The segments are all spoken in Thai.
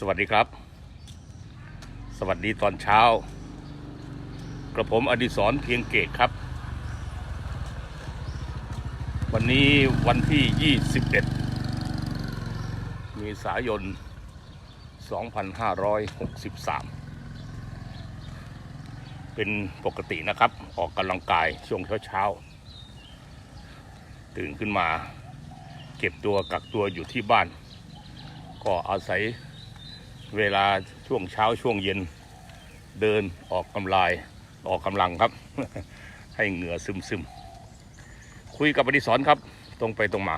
สวัสดีครับ สวัสดีตอนเช้า กระผมอดิศรเพียงเกตครับ วันนี้วันที่ 21เมษายน 2563 เป็นปกตินะครับ ออกกำลังกายช่วงเช้าๆ ตื่นขึ้นมา เก็บตัวกักตัวอยู่ที่บ้าน ก็อาศัย เวลาช่วงเช้าช่วงเย็นเดินออกกำลายออกกำลังครับ ให้เหงื่อซึมซึมคุยกับอดิศรครับ ตรงไปตรงมา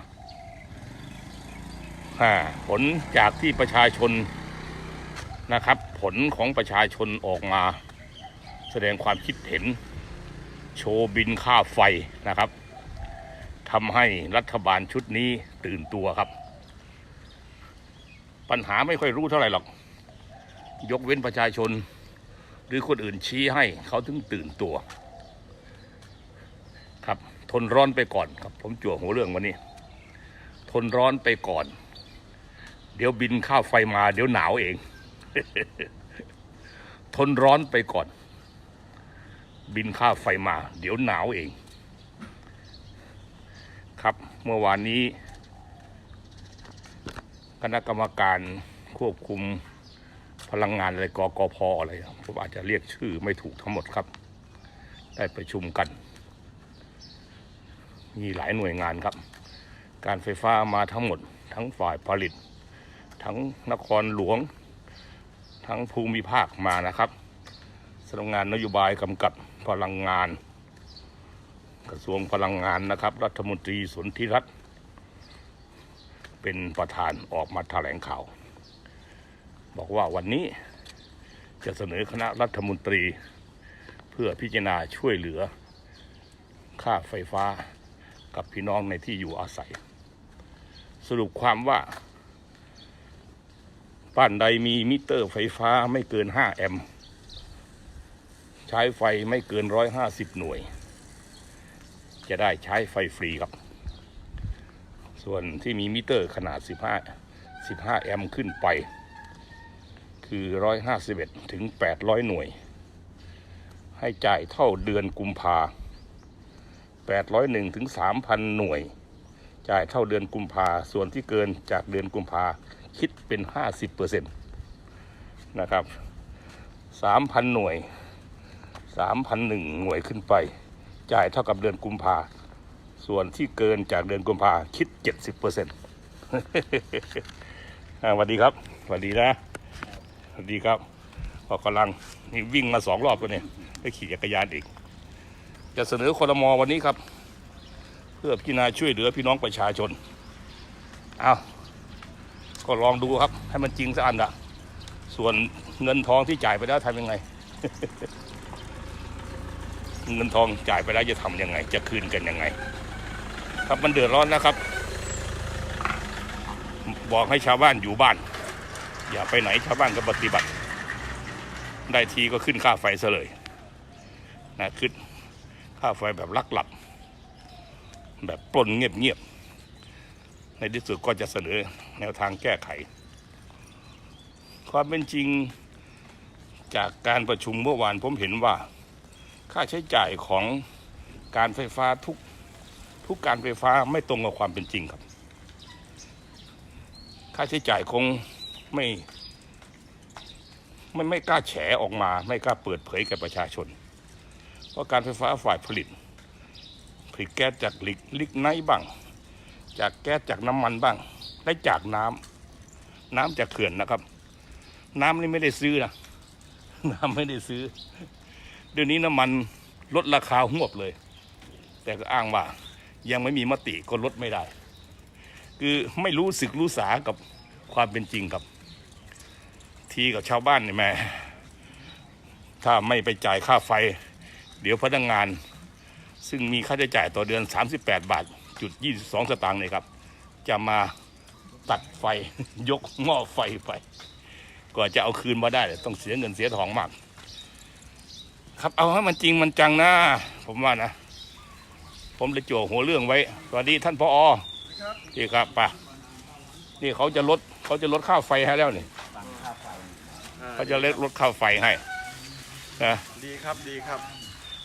อ่าผลจากที่ประชาชนนะครับ ผลของประชาชนออกมา แสดงความคิดเห็น โชว์บินค่าไฟนะครับทำให้รัฐบาลชุดนี้ตื่นตัวครับ ปัญหาไม่ค่อยรู้เท่าไหร่หรอก ยกเว้นประชาชน หรือคนอื่นชี้ให้เขาถึงตื่นตัว ครับทนร้อนไปก่อนครับ ผมจั่วหัวเรื่องวันนี้ ทนร้อนไปก่อน เดี๋ยวบินข้าวไฟมา เดี๋ยวหนาวเอง ทนร้อนไปก่อน บินค่าวไฟมา เดี๋ยวหนาวเอง ครับเมื่อวานนี้ คณะกรรมการควบคุม พลังงานอะไรกกพอะไรผมอาจจะเรียกชื่อไม่ถูกทั้งหมดครับ ได้ประชุมกัน มีหลายหน่วยงานครับ การไฟฟ้ามาทั้งหมด ทั้งฝ่ายผลิต ทั้งนครหลวง ทั้งภูมิภาคมานะครับสำนักงานนโยบายกำกับพลังงาน กระทรวงพลังงานนะครับ รัฐมนตรีสนธิรัตน์เป็นประธานออกมาแถลงข่าว บอกว่าวันนี้จะเสนอคณะรัฐมนตรี เพื่อพิจารณาช่วยเหลือ ค่าไฟฟ้ากับพี่น้องในที่อยู่อาศัย สรุปความว่าบ้านใดมีมิเตอร์ไฟฟ้าไม่เกิน 5 แอมป์ใช้ไฟไม่เกิน 150 หน่วย จะได้ใช้ไฟฟรีครับ ส่วนที่มีมิเตอร์ขนาด 15 15 แอมป์ขึ้นไป คือ 151 ถึง 800 หน่วย ให้จ่ายเท่าเดือนกุมภา801 ถึง 3,000 หน่วย จ่ายเท่าเดือนกุมภาส่วนที่เกินจากเดือนกุมภาคิดเป็น 50%นะครับ 3,000 หน่วย 3,001 หน่วยขึ้นไป จ่ายเท่ากับเดือนกุมภาส่วนที่เกินจากเดือนกุมภาคิด 70เปอร์เซ็นต์สวัสดีครับสวัสดีนะ สวัสดีครับพอกำลังนี่วิ่งมาสองรอบแล้วเนี่ยได้ขี่จักรยานอีก จะเสนอคอรมอวันนี้ครับ เพื่อพิจารณาช่วยเหลือพี่น้องประชาชนเอาก็ลองดูครับ ให้มันจริงสักอันละส่วนเงินทองที่จ่ายไปแล้วทำยังไง เงินทองจ่ายไปแล้วจะทำยังไง จะคืนกันยังไง ครับมันเดือดร้อนนะครับ บอกให้ชาวบ้านอยู่บ้าน อย่าไปไหนชาวบ้านก็ปฏิบัติ ได้ทีก็ขึ้นค่าไฟซะเลยนะขึ้นค่าไฟแบบลักหลับ แบบปล้นเงียบๆในที่สุดก็จะเสนอแนวทางแก้ไข ความเป็นจริงจากการประชุมเมื่อวานผมเห็นว่า ค่าใช้จ่ายของการไฟฟ้าทุกทุกการไฟฟ้าไม่ตรงกับความเป็นจริงครับ ค่าใช้จ่ายคง ไม่ไม่ไม่กล้าแฉออกมา ไม่กล้าเปิดเผยแก่ประชาชนเพราะการไฟฟ้าฝ่ายผลิต ผลิตแก๊สจากลิกลิกไนบ้าง จากแก๊สจากน้ำมันบ้าง และจากน้ำน้ำจากเขื่อนนะครับ น้ำนี่ไม่ได้ซื้อนะน้ำไม่ได้ซื้อ เดี๋ยวนี้น้ำมันลดราคาหวบเลย แต่ก็อ้างว่ายังไม่มีมติก็ลดไม่ได้ คือไม่รู้สึกรู้สากับความเป็นจริงครับ ทีกับชาวบ้านนี่แม่ถ้าไม่ไปจ่ายค่าไฟ เดี๋ยวพนักงงาน ซึ่งมีค่าใช้จ่ายต่อเดือน 38 บาทจุด22 สตางค์เนี่ยครับ จะมาตัดไฟยกหม้อไฟไปกว่าจะเอาคืนมาได้ ต้องเสียเงินเสียทองมาก ครับเอาให้มันจริงมันจังนะผมว่านะ ผมเลยจั่วหัวเรื่องไว้ สวัสดีท่านพออนี่ครับป่ะนี่เขาจะลดเขาจะลดค่าไฟให้แล้วนี่สั่งค่าไฟ เขาจะเล็กลดค่าไฟให้นะดีครับดีครับ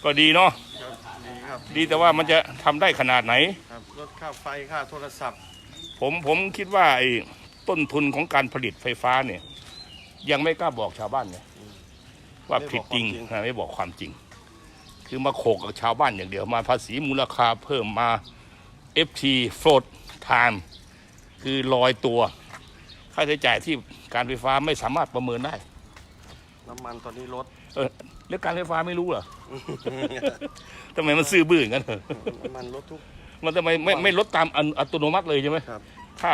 ก็ดีเนาะครับดีครับดีแต่ว่ามันจะทำได้ขนาดไหน ครับลดค่าไฟค่าโทรศัพท์ผมผมคิดว่าไอ้ต้นทุนของการผลิตไฟฟ้าเนี่ย ยังไม่กล้าบอกชาวบ้านเนี่ยว่าผิดจริงนะไม่บอกความจริง คือมาโขกกับชาวบ้านอย่างเดียวมาภาษีมูลค่าเพิ่มมา FT float time คือลอยตัว ค่าใช้จ่ายที่การไฟฟ้าไม่สามารถประเมินได้ น้ำมันตอนนี้ลด เออแล้วการไฟฟ้าไม่รู้เหรอ ทำไมมันซื่อบื้ออย่างนั้นเหรอน้ำมันลดทุก มันทำไมไม่ไม่ลดตามอันอัตโนมัติเลยใช่ไหมครับ ถ้า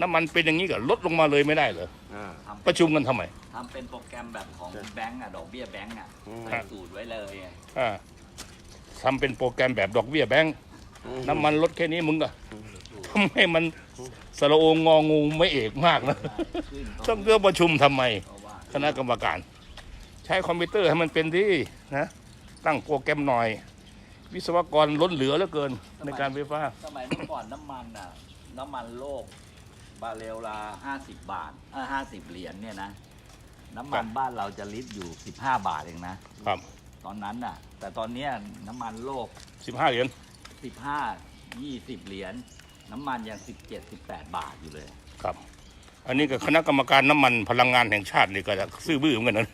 น้ำมันเป็นอย่างนี้ก็ลดลงมาเลยไม่ได้เหรอ อ่า ทำประชุมกันทำไม ทำเป็นโปรแกรมแบบของใช่ แบงก์อะ ดอกเบี้ยแบงก์อะอืม ใส่สูตรไว้เลยไงอ่าทำเป็นโปรแกรมแบบดอกเบี้ยแบงก์น้ำมันลดแค่นี้มึงก็ทำให้มันสระโองงองูไม่เอกมากนะ ขึ้นต้องเลือกประชุมทำไมเพราะว่า คณะกรรมการ ใช้คอมพิวเตอร์ให้มันเป็นที่นะตั้งโปรแกรมหน่อย วิศวกรล้นเหลือเหลือเกินในการไฟฟ้า สมัยเมื่อก่อนน้ำมันอะน้ำมันโลก บาเรลละห้าสิบบาทเออห้าสิบเหรียญเนี่ยนะ น้ำมันบ้านเราจะลิตรอยู่สิบห้าบาทเองนะครับ ตอนนั้นน่ะ แต่ตอนเนี้ยน้ำมันโลกสิบห้าเหรียญสิบห้ายี่สิบเหรียญน้ำมันยังสิบเจ็ดสิบแปดบาทอยู่เลยครับ อันนี้ก็คณะกรรมการน้ำมันพลังงานแห่งชาตินี่ก็จะซื่อบื้อเหมือนกันนะ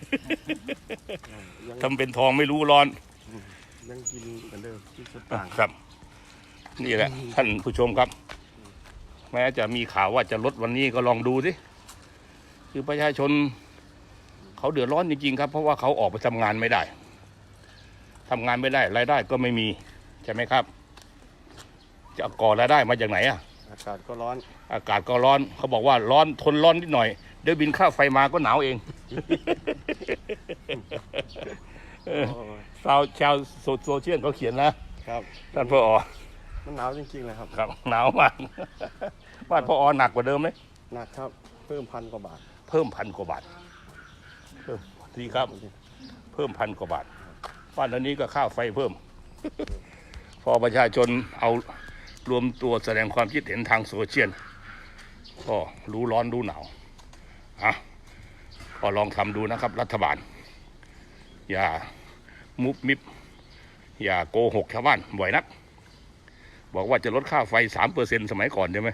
ยังทำเป็นทองไม่รู้ร้อนยังกินเหมือนเดิมที่สตางค์ครับ นี่แหละ ท่านผู้ชมครับ แม้จะมีข่าวว่าจะลดวันนี้ก็ลองดูสิคือประชาชน เขาเดือดร้อนจริงๆครับ เพราะว่าเขาออกไปทำงานไม่ได้ทำงานไม่ได้รายได้ก็ไม่มี ใช่ไหมครับ จะก่อรายได้มาจากไหนอะ อากาศก็ร้อน อากาศก็ร้อนเขาบอกว่าร้อนทนร้อนนิดหน่อย เดี๋ยวบินค่าไฟมาก็หนาวเองเออโอ้ยชาวชาวโซโซเชียลเขาเขียนนะครับท่านพ่ออมันหนาวจริงๆเลยครับ ครับหนาวมากบ้านพ่ออหนักกว่าเดิมไหมหนักครับ เพิ่มพันกว่าบาท เพิ่มพันกว่าบาทเพิ่มดีครับ เพิ่มพันกว่าบาทบ้านอันนี้ก็ค่าไฟเพิ่ม พอประชาชนเอา รวมตัวแสดงความคิดเห็นทางโซเชียลก็รู้ร้อนรู้หนาวอะก็ลองทำดูนะครับ รัฐบาล อย่ามุบมิบ อย่าโกหกชาวบ้านบ่อยนัก บอกว่าจะลดค่าไฟสามเปอร์เซ็นสมัยก่อนใช่ไหม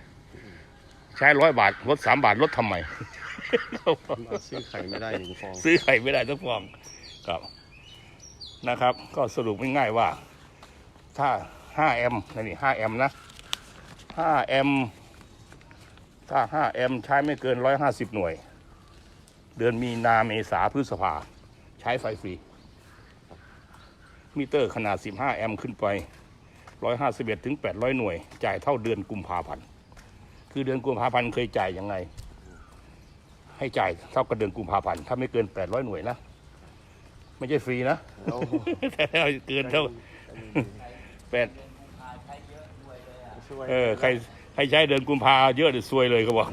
ใช้ร้อยบาทลดสามบาทลดทำไมซื้อไข่ไม่ได้หนึ่งฟองซื้อไข่ไม่ได้สักฟองครับนะครับ ก็สรุปง่ายๆว่า ถ้า 5แอมป์นี่5แอมป์นะ5แอมป์ถ้า5แอมป์ใช้ไม่เกิน150หน่วย เดือนมีนาเมษาพฤษภา ใช้ไฟฟรี มิเตอร์ขนาด15แอมป์ขึ้นไป151ถึง800หน่วย จ่ายเท่าเดือนกุมภาพันธ์คือเดือนกุมภาพันธ์เคยจ่ายยังไง ให้จ่ายเท่ากับเดือนกุมภาพันธ์ถ้าไม่เกิน800หน่วยนะ ไม่ใช่ฟรีนะโอ้แต่ถ้าเกินเท่า แปดช่วยเออใครใครใช้เดือนกุมภาเยอะเดี๋ยวซวยเลยเขาบอก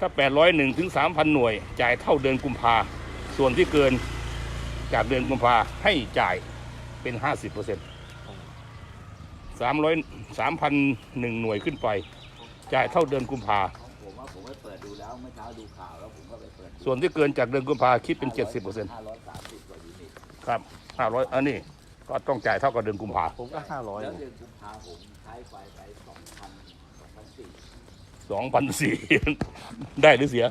ถ้า801ถึง3,000หน่วย จ่ายเท่าเดือนกุมภาส่วนที่เกินจากเดือนกุมภาให้จ่ายเป็น50เปอร์เซ็นต์สามร้อยสามพันหนึ่งหน่วยขึ้นไป จ่ายเท่าเดือนกุมภาผมว่าผมไปเปิดดูแล้วเมื่อเช้าดูข่าวแล้วผมก็ไปเปิดดูส่วนที่เกินจากเดือนกุมภาคิดเป็น70เปอร์เซ็นต์ห้าร้อยสามสิบกว่ายูนิตครับ500อันนี้ ก็ต้องจ่ายเท่ากับเดือนกุมภาผมก็ห้าร้อยแล้วเดือนกุมภาผมใช้ไฟไปสองพันสองพันสี่สองพันสี่ได้หรือเสีย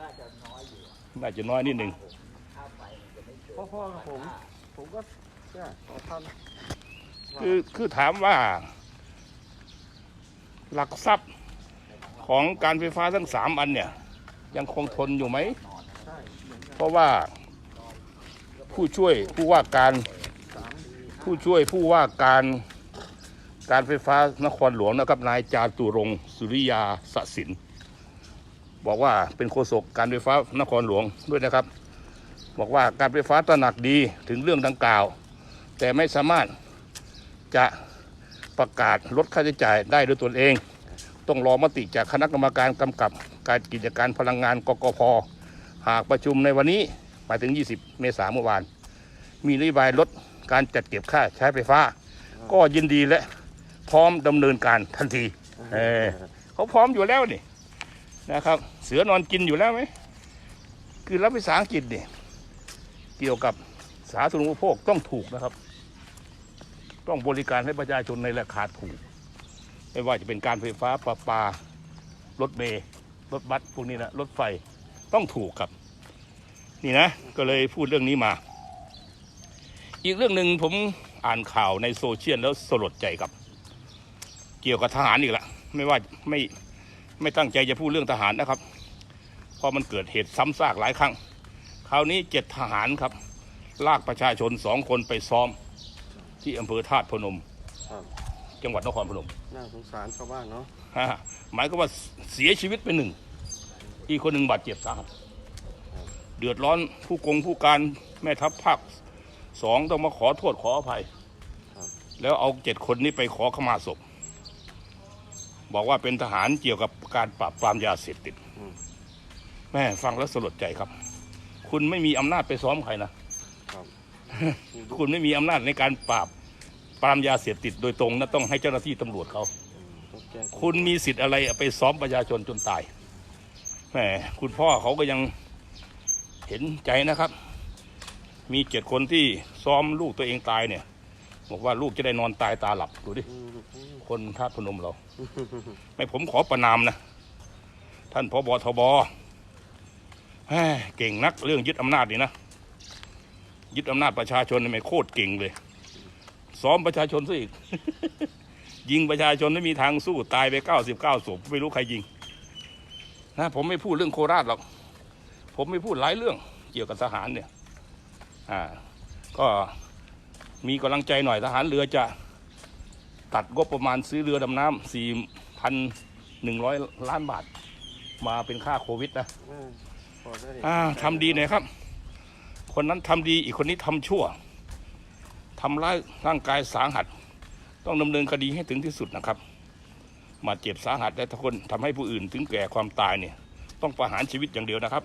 น่าจะน้อยอยู่อะน่าจะน้อยนิดหนึ่งค่าไฟมันจะไม่เกินพ่อๆกับผม ผมก็เนี่ยสองพันคือคือถามว่า หลักทรัพย์ของการไฟฟ้าทั้งสามอันเนี่ย ยังคงทนอยู่ไหมใช่เหมือนกันเพราะว่าผู้ช่วยผู้ว่าการสามปี ผู้ช่วยผู้ว่าการการไฟฟ้านครหลวงนะครับนายจาตุรงค์สุริยาสสิน บอกว่าเป็นโฆษกการไฟฟ้านครหลวงด้วยนะครับ บอกว่าการไฟฟ้าตระหนักดีถึงเรื่องดังกล่าว แต่ไม่สามารถจะประกาศลดค่าใช้จ่ายได้ด้วยตนเอง ต้องรอมติจากคณะกรรมการกำกับการกิจการพลังงานกกพหากประชุมในวันนี้หมายถึง 20 เมษายนเมื่อวาน มีนโยบายลด การจัดเก็บค่าใช้ไฟฟ้า ก็ยินดีและพร้อมดำเนินการทันทีเออเขาพร้อมอยู่แล้วนี่นะครับ เสือนอนกินอยู่แล้วไหมคือรัฐวิสาหกิจเนี่ยเกี่ยวกับสาธารณูปโภคต้องถูกนะครับ ต้องบริการให้ประชาชนในราคาถูก ไม่ว่าจะเป็นการไฟฟ้าประปารถเมล์รถบัสพวกนี้นะรถไฟต้องถูกครับ นี่นะ ก็เลยพูดเรื่องนี้มา อีกเรื่องหนึ่งผมอ่านข่าวในโซเชียลแล้วสลดใจครับ เกี่ยวกับทหารอีกละไม่ว่าไม่ไม่ตั้งใจจะพูดเรื่องทหารนะครับเพราะมันเกิดเหตุซ้ำซากหลายครั้ง คราวนี้เจ็ดทหารครับ ลากประชาชนสองคนไปซ้อม ที่อำเภอธาตุพนม ครับจังหวัดนครพนมน่าสงสารชาวบ้านเนาะฮะหมายก็ว่าเสียชีวิตไปหนึ่ง อีกคนหนึ่งบาดเจ็บสาหัสเดือดร้อนผู้กงผู้การแม่ทัพภาค สองต้องมาขอโทษขออภัยแล้วเอาเจ็ดคนนี้ไปขอขมาศพ บอกว่าเป็นทหารเกี่ยวกับการปราบปรามยาเสพติดแม่ฟังแล้วสลดใจครับ คุณไม่มีอำนาจไปซ้อมใครนะครับคุณไม่มีอำนาจในการปราบปรามยาเสพติดโดยตรงนะต้องให้เจ้าหน้าที่ตำรวจเขาต้องแจ้งคุณมีสิทธิ์อะไรไปซ้อมประชาชนจนตายแหมคุณพ่อเขาก็ยังเห็นใจนะครับ มีเจ็ดคนที่ซ้อมลูกตัวเองตายเนี่ย บอกว่าลูกจะได้นอนตายตาหลับดูดิ คนท่าพนมเรา ไม่ผมขอประนามนะ ท่านพบทบเก่งนักเรื่องยึดอำนาจนี่นะ ยึดอำนาจประชาชนนี่ไม่โคตรเก่งเลย ซ้อมประชาชนซะอีก ยิงประชาชนไม่มีทางสู้ตายไปเก้าสิบเก้าศพไม่รู้ใครยิง นะผมไม่พูดเรื่องโคราชหรอก ผมไม่พูดหลายเรื่องเกี่ยวกับทหารเนี่ย อ่าก็มีกำลังใจหน่อยทหารเรือจะตัดงบประมาณซื้อเรือดำน้ำสี่พันหนึ่งร้อยล้านบาท มาเป็นค่าโควิดนะเออพอได้อ่าทำดีหน่อยครับ คนนั้นทำดีอีกคนนี้ทำชั่วทำร้ายร่างกายสาหัส ต้องดำเนินคดีให้ถึงที่สุดนะครับมาเจ็บสาหัสและทุกคนทำให้ผู้อื่นถึงแก่ความตายเนี่ย ต้องประหารชีวิตอย่างเดียวนะครับ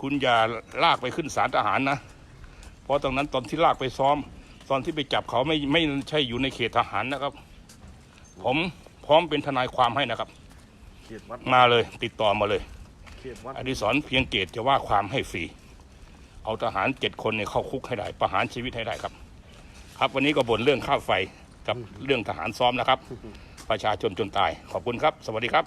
คุณอย่าลากไปขึ้นศาลทหารนะ เพราะตรงนั้นตอนที่ลากไปซ้อม ตอนที่ไปจับเขาไม่ไม่ใช่อยู่ในเขตทหารนะครับ ผมพร้อมเป็นทนายความให้นะครับ เขตวัดมาเลยติดต่อมาเลยเขตวัดอดิศรเพียงเกตจะว่าความให้ฟรีเอาทหารเจ็ดคนเนี่ยเข้าคุกให้ได้ประหารชีวิตให้ได้ครับ ครับวันนี้ก็บ่นเรื่องค่าวไฟกับเรื่องทหารซ้อมนะครับ ประชาชนจนตายขอบคุณครับ สวัสดีครับ